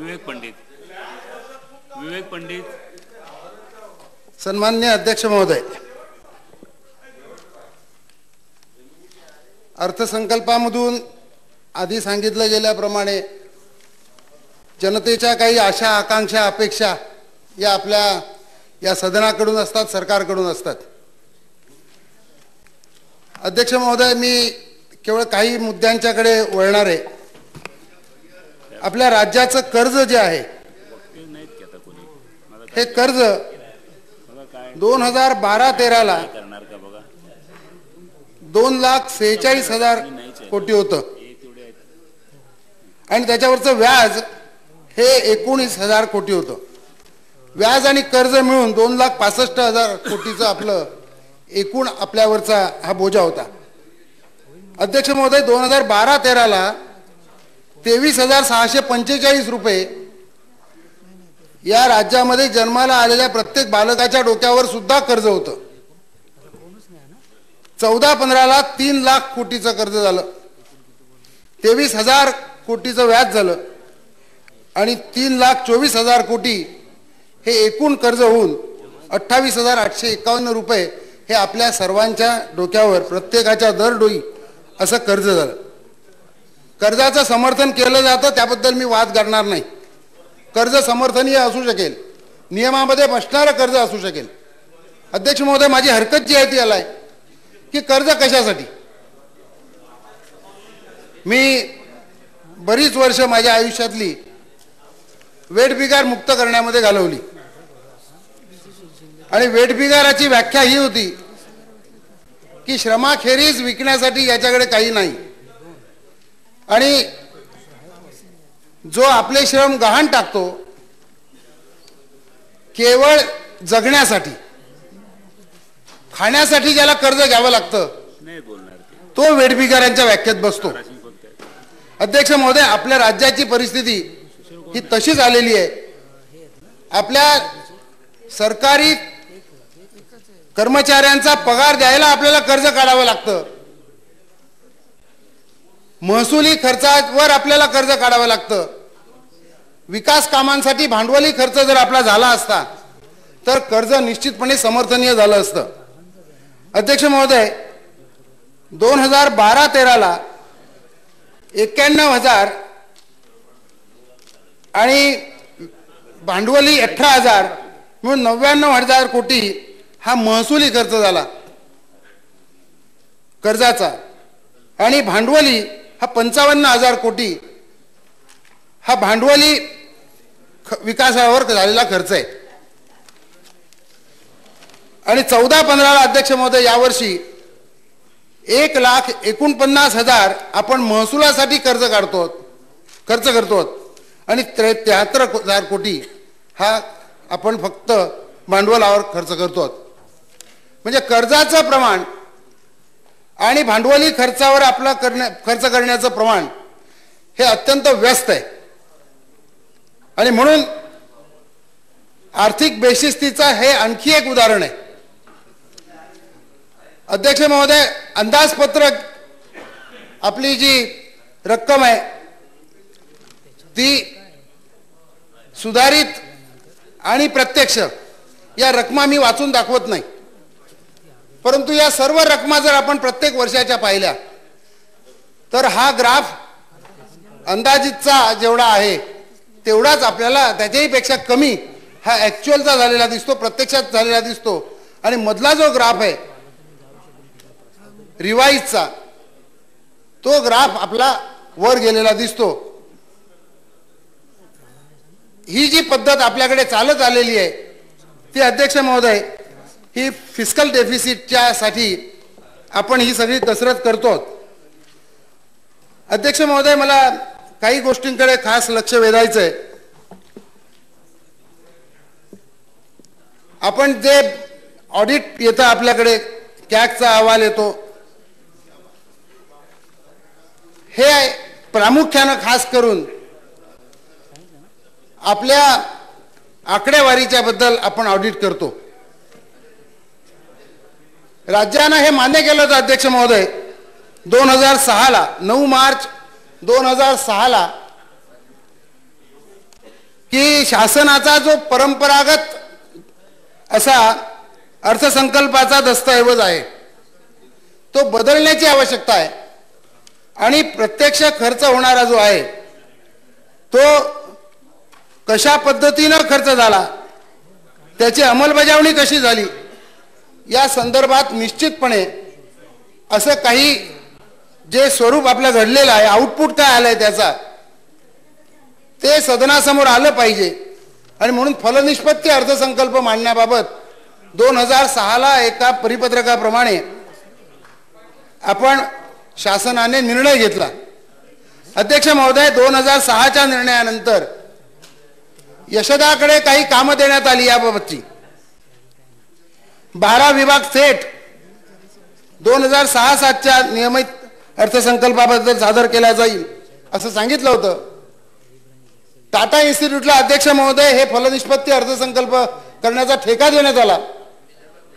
विवेक पंडित. विवेक पंडित. सन्मान्य अध्यक्ष महोदय अर्थसंकल्पामधून आधी सांगितलं गेल्याप्रमाणे जनतेच्या काही आशा आकांक्षा अपेक्षा या आपल्या या सदनाकडून असतात सरकारकडून असतात. अध्यक्ष महोदय मी केवळ काही मुद्द्यांच्याकडे वळणार आहे. आपल्या राज्याचं कर्ज जे आहे हे कर्ज दोन हजार बारा तेराला दोन लाख सेहेचाळीस हजार कोटी होतं. आणि त्याच्यावरचं व्याज हे एकोणीस हजार कोटी होतं. व्याज आणि कर्ज मिळून दोन लाख पासष्ट हजार कोटीचं आपलं एकूण आपल्यावरचा हा बोजा होता. अध्यक्ष महोदय दोन हजार बारा तेराला तेवीस हजार सहाशे पंचेचाळीस रुपये या राज्यामध्ये जन्माला आलेल्या प्रत्येक बालकाच्या डोक्यावर सुद्धा कर्ज होतं. चौदा पंधराला तीन लाख कोटीचं कर्ज झालं. तेवीस हजार कोटीचं व्याज झालं. आणि तीन लाख चोवीस हजार कोटी हे एकूण कर्ज होऊन अठ्ठावीस हजार आठशे एकावन्न रुपये हे आपल्या सर्वांच्या डोक्यावर प्रत्येकाच्या दरडोई असं कर्ज झालं. कर्जाचं समर्थन केलं जातं त्याबद्दल मी वाद करणार नाही. कर्ज समर्थनीय असू शकेल. नियमामध्ये बसणारं कर्ज असू शकेल. अध्यक्ष महोदय माझी हरकत जी आहे ती याला आहे की कर्ज कशासाठी? मी बरीच वर्ष माझ्या आयुष्यातली वेटबिगार मुक्त करण्यामध्ये घालवली. आणि वेटबिगाराची व्याख्या ही होती की श्रमाखेरीज विकण्यासाठी याच्याकडे काही नाही. आणि जो आपले श्रम गहाण टाकतो केवळ जगण्यासाठी खाण्यासाठी ज्याला कर्ज घ्यावं लागतं ते. वेठबिगारांच्या व्याख्येत बसतो. अध्यक्ष महोदय आपल्या राज्याची परिस्थिती ही तशीच आलेली आहे. आपल्या सरकारी कर्मचाऱ्यांचा पगार द्यायला आपल्याला कर्ज काढावं लागतं. महसुली खर्चावर आपल्याला कर्ज काढावं लागतं. विकास कामांसाठी भांडवली खर्च जर आपला झाला असता तर कर्ज निश्चितपणे समर्थनीय झालं असतं. अध्यक्ष महोदय दोन हजार बारा तेराला एक्क्याण्णव हजार आणि भांडवली अठरा हजार म्हणून नव्याण्णव हजार कोटी हा महसुली खर्च झाला. कर्जाचा आणि भांडवली हा पंचावन्न हजार कोटी हा भांडवली ख- विकासावर झालेला खर्च आहे. आणि चौदा पंधराला अध्यक्ष महोदय यावर्षी एक लाख एकोणपन्नास हजार आपण महसुलासाठी कर्ज काढतो खर्च करतो. आणि त्र्याहत्तर हजार कोटी हा आपण फक्त भांडवलावर खर्च करतो. म्हणजे कर्जाचं प्रमाण आणि भांडवली खर्चावर आपला करण्या खर्च करण्याचं प्रमाण हे अत्यंत व्यस्त आहे. आणि म्हणून आर्थिक बेशिस्तीचा हे आणखी एक उदाहरण आहे. अध्यक्ष महोदय अंदाजपत्रक आपली जी रक्कम आहे ती सुधारित आणि प्रत्यक्ष या रकमा मी वाचून दाखवत नाही. परंतु या सर्व रकमा जर आपण प्रत्येक वर्षाच्या पाहिल्या तर हा ग्राफ अंदाजितचा जेवढा आहे तेवढाच आपल्याला त्याच्याही पेक्षा कमी हा ॲक्च्युअलचा झालेला दिसतो प्रत्यक्षात झालेला दिसतो. आणि मधला जो ग्राफ आहे रिवाईजचा तो ग्राफ आपला वर गेलेला दिसतो. ही जी पद्धत आपल्याकडे चालत आलेली आहे ती अध्यक्ष महोदय की फिस्कल डेफिसिटच्या साठी आपण ही सगळी कसरत करतो अध्यक्ष महोदय मला काही गोष्टींकडे खास लक्ष वेधायचं आहे आपण जे ऑडिट येतं आपल्याकडे कॅगचा अहवाल येतो. हे प्रामुख्यानं खास करून आपल्या आकडेवारीच्या बद्दल आपण ऑडिट करतो. राज्यानं हे मान्य केलं होतं अध्यक्ष महोदय. दोन हजार सहाला नऊ मार्च दोन हजार सहाला की शासनाचा जो परंपरागत असा अर्थसंकल्पाचा दस्तऐवज आहे तो बदलण्याची आवश्यकता आहे. आणि प्रत्यक्ष खर्च होणारा जो आहे तो कशा पद्धतीनं खर्च झाला त्याची अंमलबजावणी कशी झाली या संदर्भात निश्चितपणे असं काही जे स्वरूप आपलं घडलेलं आहे आउटपुट काय आलंय त्याचा ते सदनासमोर आलं पाहिजे. आणि म्हणून फलनिष्पत्ती अर्थसंकल्प मांडण्याबाबत दोन हजार सहाला एका परिपत्रकाप्रमाणे आपण शासनाने निर्णय घेतला. अध्यक्ष महोदय दोन हजार सहाच्या निर्णयानंतर यशदाकडे काही कामं देण्यात आली याबाबतची. बारा विभाग थेट दोन हजार सहा सातच्या नियमित अर्थसंकल्पाबद्दल सादर केला जाईल असं सांगितलं होतं. टाटा इन्स्टिट्यूटला अध्यक्ष महोदय हे फलनिष्पत्ती अर्थसंकल्प करण्याचा ठेका देण्यात आला.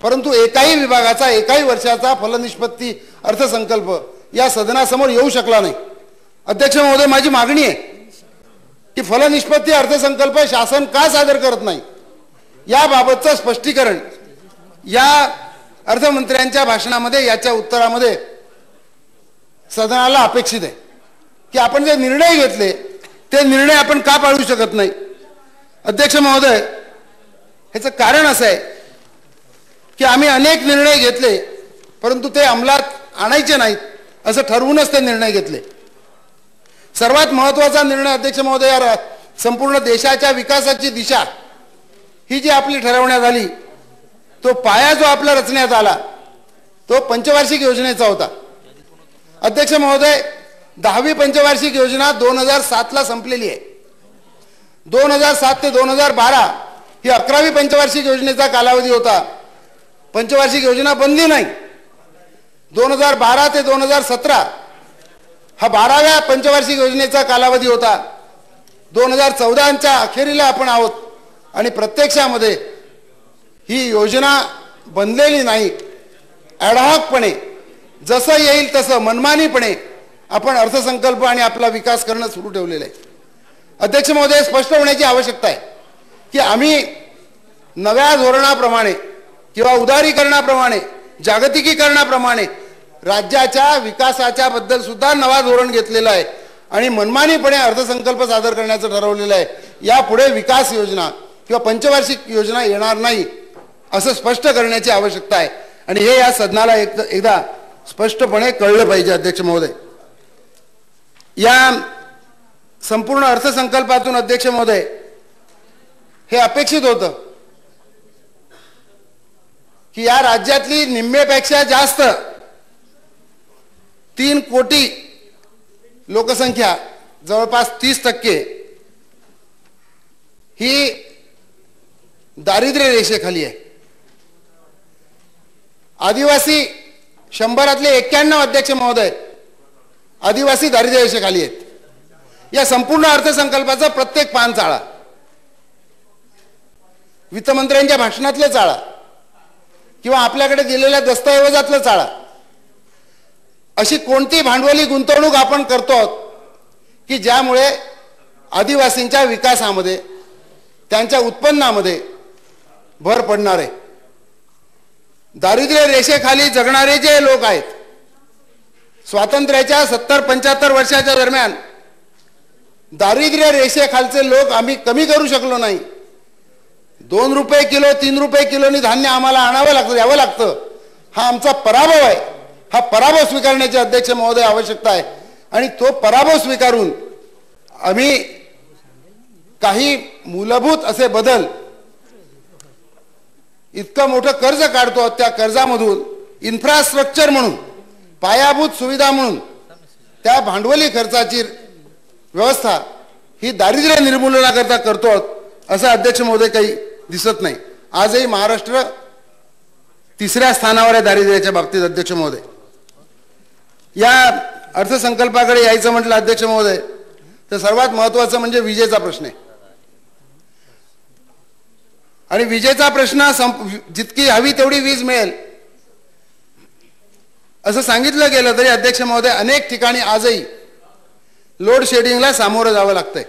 परंतु एकाही विभागाचा एकाही वर्षाचा फलनिष्पत्ती अर्थसंकल्प या सदनासमोर येऊ शकला नाही. अध्यक्ष महोदय माझी मागणी आहे की फलनिष्पत्ती अर्थसंकल्प शासन का सादर करत नाही? याबाबतचं स्पष्टीकरण या अर्थमंत्र्यांच्या भाषणामध्ये याच्या उत्तरामध्ये सदनाला अपेक्षित आहे की आपण जे निर्णय घेतले ते निर्णय आपण का पाळू शकत नाही? अध्यक्ष महोदय ह्याचं कारण असं आहे की आम्ही अनेक निर्णय घेतले परंतु ते अंमलात आणायचे नाहीत असं ठरवूनच ते निर्णय घेतले. सर्वात महत्त्वाचा निर्णय अध्यक्ष महोदय संपूर्ण देशाच्या विकासाची दिशा ही जी आपली ठरवण्यात आली तो पाया जो आपला रचण्यात आला तो पंचवार्षिक योजनेचा होता. अध्यक्ष महोदय दहावी पंचवार्षिक योजना दोन हजार सातला संपलेली आहे. दोन हजार सात ते दोन हजार बारा ही अकरावी पंचवार्षिक योजनेचा कालावधी होता. पंचवार्षिक योजना बनली नाही. दोन हजार बारा ते दोन हजार सतरा हा बाराव्या पंचवार्षिक योजनेचा कालावधी होता. दोन हजार चौदाच्या अखेरीला आपण आहोत आणि प्रत्यक्षामध्ये ही योजना बनलेली नाही. ॲडहॉकपणे जसं येईल तसं मनमानीपणे आपण अर्थसंकल्प आणि आपला विकास करणं सुरू ठेवलेलं आहे. अध्यक्ष महोदय स्पष्ट होण्याची आवश्यकता आहे की आम्ही नव्या धोरणाप्रमाणे किंवा उदारीकरणाप्रमाणे जागतिकीकरणाप्रमाणे राज्याच्या विकासाच्या बद्दल सुद्धा नवा धोरण घेतलेलं आहे आणि मनमानीपणे अर्थसंकल्प सादर करण्याचं ठरवलेलं आहे. यापुढे विकास योजना किंवा पंचवार्षिक योजना येणार नाही. असं स्पष्ट करण्याची आवश्यकता आहे. आणि हे या सदनाला एक एकदा स्पष्टपणे कळलं पाहिजे अध्यक्ष महोदय. या संपूर्ण अर्थसंकल्पातून अध्यक्ष महोदय हे अपेक्षित होतं की या राज्यातली निम्मेपेक्षा जास्त तीन कोटी लोकसंख्या जवळपास तीस टक्के ही दारिद्र्य रेषेखाली आहे. आदिवासी शंभरातले एक्क्याण्णव अध्यक्ष महोदय आदिवासी दारिद्र्यरेषेखाली आहेत. या संपूर्ण अर्थसंकल्पाचा प्रत्येक पान चाळा. वित्तमंत्र्यांच्या भाषणातलं चाळा. किंवा आपल्याकडे दिलेल्या दस्तऐवजातलं चाळा. अशी कोणती भांडवली गुंतवणूक आपण करतो आहोत की ज्यामुळे आदिवासींच्या विकासामध्ये त्यांच्या उत्पन्नामध्ये भर पडणार आहे? दारिद्र्य रेषेखाली जगणारे जे लोक आहेत स्वातंत्र्याच्या सत्तर पंच्याहत्तर वर्षाच्या दरम्यान दारिद्र्य रेषेखालचे लोक आम्ही कमी करू शकलो नाही. दोन रुपये किलो तीन रुपये किलोनी धान्य आम्हाला आणावं लागतं द्यावं लागतं. हा आमचा पराभव आहे. हा पराभव स्वीकारण्याची अध्यक्ष महोदय आवश्यकता आहे. आणि तो पराभव स्वीकारून आम्ही काही मूलभूत असे बदल इतकं मोठं कर्ज काढतो त्या कर्जामधून इन्फ्रास्ट्रक्चर म्हणून पायाभूत सुविधा म्हणून त्या भांडवली खर्चाची व्यवस्था ही दारिद्र्य निर्मूलनाकरता करतो असं अध्यक्ष महोदय काही दिसत नाही. आजही महाराष्ट्र तिसऱ्या स्थानावर आहे दारिद्र्याच्या बाबतीत अध्यक्ष महोदय. या अर्थसंकल्पाकडे यायचं म्हटलं अध्यक्ष महोदय तर सर्वात महत्वाचं म्हणजे विजेचा प्रश्न आहे. आणि विजेचा प्रश्न संप जितकी हवी तेवढी वीज मिळेल. असं सांगितलं गेलं तरी अध्यक्ष महोदय अनेक ठिकाणी आजही लोड शेडिंगला सामोरं जावं लागतंय.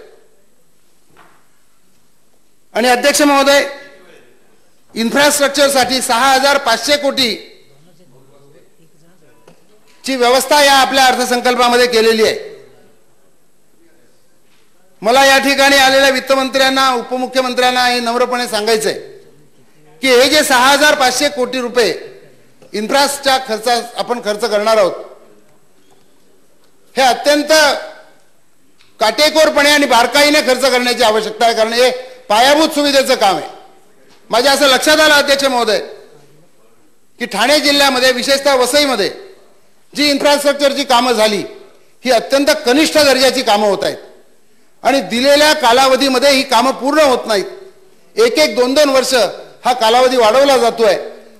आणि अध्यक्ष महोदय इन्फ्रास्ट्रक्चरसाठी सहा हजार पाचशे कोटी ची व्यवस्था या आपल्या अर्थसंकल्पामध्ये केलेली आहे. मला या ठिकाणी आलेल्या वित्तमंत्र्यांना उपमुख्यमंत्र्यांना हे नम्रपणे सांगायचं आहे की हे जे सहा हजार पाचशे कोटी रुपये इन्फ्रास्ट्रक्चरच्या खर्चा आपण खर्च करणार आहोत हे अत्यंत काटेकोरपणे आणि बारकाईने खर्च करण्याची आवश्यकता आहे. कारण हे पायाभूत सुविधेचं काम आहे. माझ्या असं लक्षात आलं अध्यक्ष महोदय की ठाणे जिल्ह्यामध्ये विशेषतः वसईमध्ये जी इन्फ्रास्ट्रक्चरची कामं झाली ही अत्यंत कनिष्ठ दर्जाची कामं होत आहेत. आणि दिलेल्या कालावधीमध्ये ही कामं पूर्ण होत नाहीत. एक एक दोन दोन वर्ष हा कालावधी वाढवला जातोय.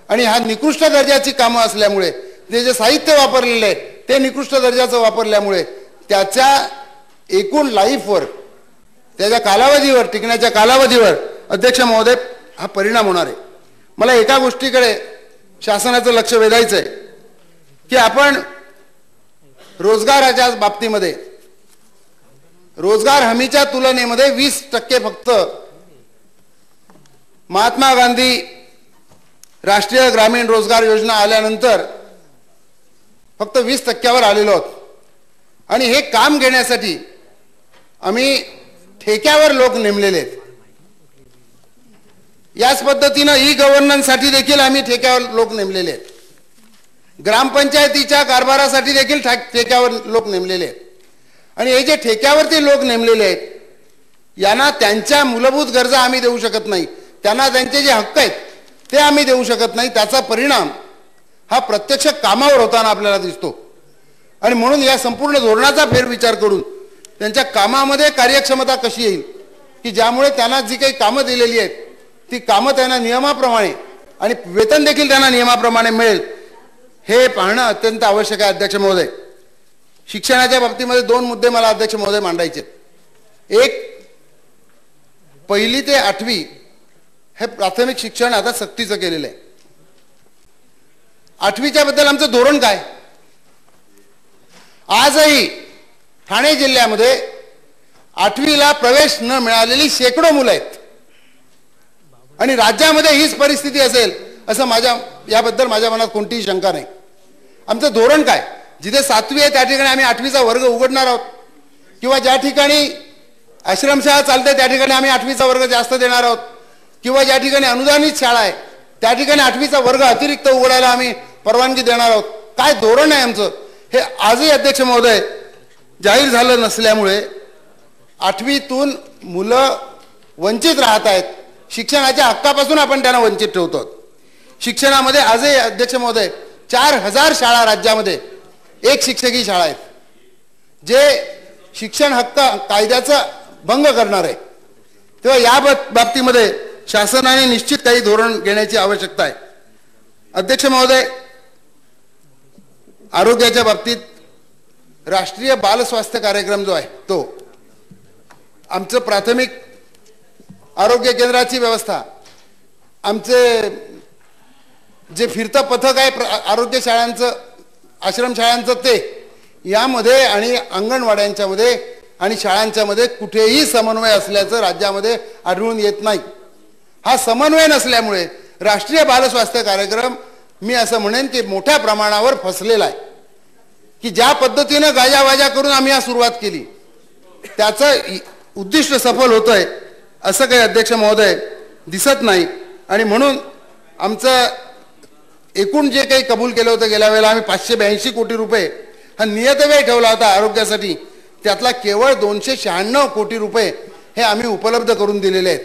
आणि हा निकृष्ट दर्जाची कामं असल्यामुळे ते जे साहित्य वापरलेलं आहे ते निकृष्ट दर्जाचं वापरल्यामुळे त्याच्या एकूण लाईफवर त्याच्या कालावधीवर टिकण्याच्या कालावधीवर अध्यक्ष महोदय हा परिणाम होणार आहे. मला एका गोष्टीकडे शासनाचं लक्ष वेधायचं आहे की आपण रोजगाराच्या बाबतीमध्ये रोजगार हमीच्या तुलनेमध्ये वीस टक्के फक्त. महात्मा गांधी राष्ट्रीय ग्रामीण रोजगार योजना आल्यानंतर फक्त वीस टक्क्यावर आलेलो आहोत. आणि हे काम घेण्यासाठी आम्ही ठेक्यावर लोक नेमलेले आहेत. याच पद्धतीनं ई गव्हर्नन्ससाठी देखील आम्ही ठेक्यावर लोक नेमलेले आहेत. ग्रामपंचायतीच्या कारभारासाठी देखील ठेक्यावर लोक नेमलेले आहेत. आणि हे जे ठेक्यावरती लोक नेमलेले आहेत यांना त्यांच्या मूलभूत गरजा आम्ही देऊ शकत नाही. त्यांना त्यांचे जे हक्क आहेत ते आम्ही देऊ शकत नाही. त्याचा परिणाम हा प्रत्यक्ष कामावर होताना आपल्याला दिसतो. आणि म्हणून या संपूर्ण धोरणाचा फेरविचार करून त्यांच्या कामामध्ये कार्यक्षमता कशी येईल की ज्यामुळे त्यांना जी काही कामं दिलेली आहेत ती कामं त्यांना नियमाप्रमाणे आणि वेतन देखील त्यांना नियमाप्रमाणे मिळेल हे पाहणं अत्यंत आवश्यक आहे अध्यक्ष महोदय. शिक्षणाच्या बाबतीमध्ये दोन मुद्दे मला अध्यक्ष महोदय मांडायचे. एक पहिली ते आठवी हे प्राथमिक शिक्षण आता सक्तीचं केलेलं आहे. आठवीच्या बद्दल आमचं धोरण काय? आजही ठाणे जिल्ह्यामध्ये आठवीला प्रवेश न मिळालेली शेकडो मुलं आहेत. आणि राज्यामध्ये हीच परिस्थिती असेल असं माझ्या याबद्दल माझ्या मनात कोणतीही शंका नाही. आमचं धोरण काय? जिथे सातवी आहे त्या ठिकाणी आम्ही आठवीचा वर्ग उघडणार आहोत. किंवा ज्या ठिकाणी आश्रमशाळा चालते त्या ठिकाणी आम्ही आठवीचा वर्ग जास्त देणार आहोत. किंवा ज्या ठिकाणी अनुदानित शाळा आहे त्या ठिकाणी आठवीचा वर्ग अतिरिक्त उघडायला आम्ही परवानगी देणार आहोत. काय धोरण आहे आमचं? हे आजही अध्यक्ष महोदय जाहीर झालं नसल्यामुळे आठवीतून मुलं वंचित राहत आहेत. शिक्षणाच्या हक्कापासून आपण त्यांना वंचित ठेवतो. शिक्षणामध्ये आजही अध्यक्ष महोदय चार हजार शाळा राज्यामध्ये एक शिक्षकी शाळा आहेत. जे शिक्षण हक्क कायद्याचा भंग करणार. आहे तेव्हा या बाबतीमध्ये शासनाने निश्चित काही धोरण घेण्याची आवश्यकता आहे. अध्यक्ष महोदय आरोग्याच्या बाबतीत राष्ट्रीय बाल स्वास्थ्य कार्यक्रम जो आहे तो आमचं प्राथमिक आरोग्य केंद्राची व्यवस्था आमचे जे फिरतं पथक आहे आरोग्य शाळांचं आश्रमशाळांचं ते. यामध्ये आणि अंगणवाड्यांच्यामध्ये आणि शाळांच्यामध्ये कुठेही समन्वय असल्याचं राज्यामध्ये आढळून येत नाही. हा समन्वय नसल्यामुळे राष्ट्रीय बालस्वास्थ्य कार्यक्रम मी असं म्हणेन की मोठ्या प्रमाणावर फसलेला आहे. की ज्या पद्धतीनं गाजावाजा करून आम्ही हा सुरुवात केली त्याचं उद्दिष्ट सफल होतंय असं काही अध्यक्ष महोदय दिसत नाही. आणि म्हणून आमचं एकूण जे काही कबूल केलं होतं गेल्या वेळेला आम्ही पाचशे ब्याऐंशी कोटी रुपये हा नियतव्यय ठेवला होता आरोग्यासाठी. त्यातला केवळ दोनशे शहाण्णव कोटी रुपये हे आम्ही उपलब्ध करून दिलेले आहेत.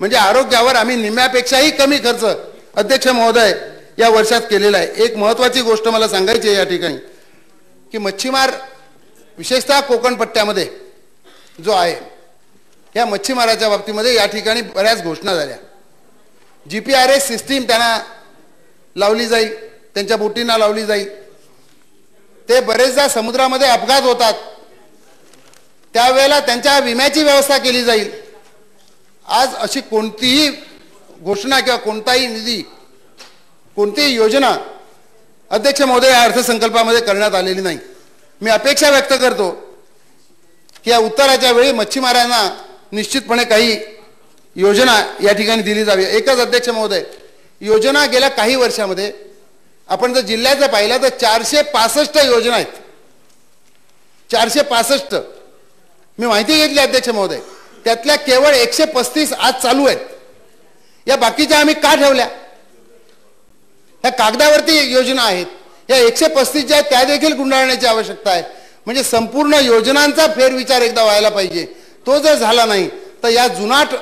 म्हणजे आरोग्यावर आम्ही निम्म्यापेक्षाही कमी खर्च अध्यक्ष महोदय या वर्षात केलेला आहे. एक महत्वाची गोष्ट मला सांगायची आहे या ठिकाणी की मच्छीमार विशेषतः कोकणपट्ट्यामध्ये जो आहे या मच्छीमाराच्या बाबतीमध्ये या ठिकाणी बऱ्याच घोषणा झाल्या. G P R S system त्यांना लावली जाईल त्यांच्या बोटींना लावली जाईल ते बरेचदा समुद्रामध्ये अपघात होतात. त्यावेळेला त्यांच्या विम्याची व्यवस्था केली जाईल. आज अशी कोणतीही घोषणा किंवा कोणताही निधी कोणतीही योजना अध्यक्ष महोदय या अर्थसंकल्पामध्ये करण्यात आलेली नाही. मी अपेक्षा व्यक्त करतो की या उत्तराच्या वेळी मच्छीमारांना निश्चितपणे काही योजना या ठिकाणी दिली जावी. एकच अध्यक्ष महोदय योजना गेल्या काही वर्षामध्ये आपण जर जिल्ह्याचं पाहिलं तर चारशे पासष्ट योजना आहेत. चारशे पासष्ट. मी माहिती घेतली अध्यक्ष महोदय त्यातल्या केवळ एकशे पस्तीस आज चालू आहेत. या बाकीच्या आम्ही का ठेवल्या? ह्या कागदावरती योजना आहेत. या एकशे पस्तीस ज्या आहेत त्या देखील गुंडाळण्याची आवश्यकता आहे. म्हणजे संपूर्ण योजनांचा फेरविचार एकदा व्हायला पाहिजे. तो जर झाला नाही तर या जुनाट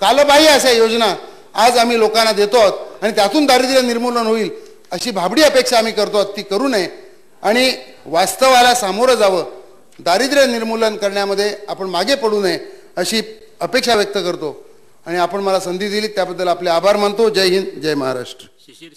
कालबाह्य अशा योजना आज आम्ही लोकांना देतो आहोत. आणि त्यातून दारिद्र्य निर्मूलन होईल अशी भाबडी अपेक्षा आम्ही करतो ती करू नये. आणि वास्तवाला सामोरं जावं दारिद्र्य निर्मूलन करण्यामध्ये आपण मागे पडू नये अशी अपेक्षा व्यक्त करतो. आणि आपण मला संधी दिली त्याबद्दल आपले आभार मानतो. जय हिंद जय महाराष्ट्र. शिशिर